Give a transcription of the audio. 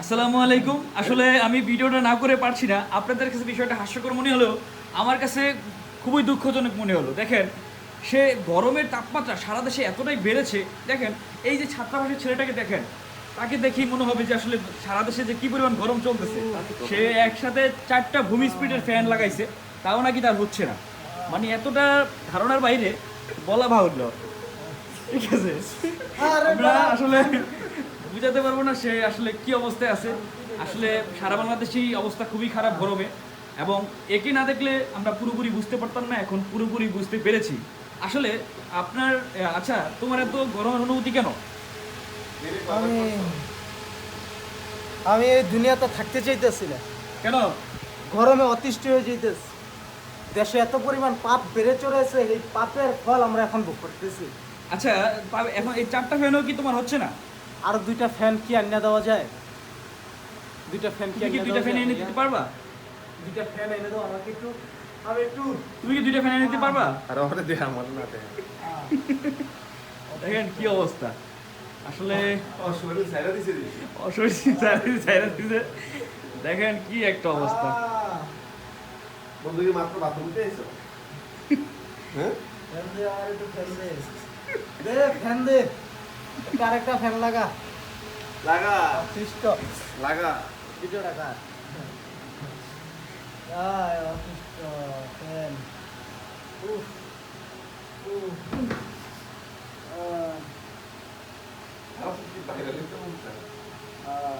আসসালামু আলাইকুম। আসলে আমি ভিডিওটা না করে পারছি না। আপনাদের কাছে বিষয়টা হাস্যকর মনে হলেও আমার কাছে খুবই দুঃখজনক মনে হলো। দেখেন সে গরমের তাপমাত্রা সারা দেশে এতটাই বেড়েছে। দেখেন এই যে ছাত্রাবাসের ছেলেটাকে দেখেন তাকে দেখেই মনে হবে যে আসলে সারা দেশে যে কি পরিমাণ গরম চলতেছে। সে একসাথে চারটা ভূমি স্পিডের ফ্যান লাগাইছে। তাও নাকি তার হচ্ছে না। মানে এতটা ধারণার বাইরে বলা বাহুল্য ঠিক আছে? আমরা আসলে বুঝাতে পারব না সে আসলে কি অবস্থায় আছে। আসলে সারা বাংলাদেশেই অবস্থা খুবই খারাপ গরমে এবং একে না দেখলে আমরা পুরোপুরি বুঝতে পারতাম না এখন পুরোপুরি বুঝতে পেরেছি। আসলে আপনার আচ্ছা তোমার এত গরমের অনুভূতি কেন? আমি আমি এই দুনিয়াতে থাকতে চাইতেছি না। কেন? গরমে অতিষ্ঠ হয়ে যাইতেছি। দেশে এত পরিমাণ পাপ বেড়ে চলেছে এই পাপের ফল আমরা এখন ভোগ করতেছি। আচ্ছা এখন এই চারটা ফ্যানও কি তোমার হচ্ছে না? আর দুইটা ফ্যান কি আনিয়ে দেওয়া যায়? দুইটা ফ্যান কি কি আনিয়ে দুইটা ফ্যান এনে দিতে পারবা? দুইটা ফ্যান এনে দাও আমাকে একটু আমি একটু। তুমি কি দুইটা ফ্যান এনে দিতে পারবা? আর ওরে দিয়ে আমার না দেয়। দেখেন কি অবস্থা। আসলে ও শরীর ছাইরা দিছে রে অসহ্য চারিদিকে চাইরা দিছে। দেখেন কি একটা অবস্থা। বন্ধু কি মাত্র বাথরুমে এসেছ হ্যাঁ? ফ্যান দে আর একটু ফ্যান দে। দে ফ্যান দে। আরেকটা ফ্যান লাগা। লাগা। অতিষ্ঠ। লাগা। দুটো টাকা আয় অতিষ্ঠ ফ্যান উফ উফ। আহ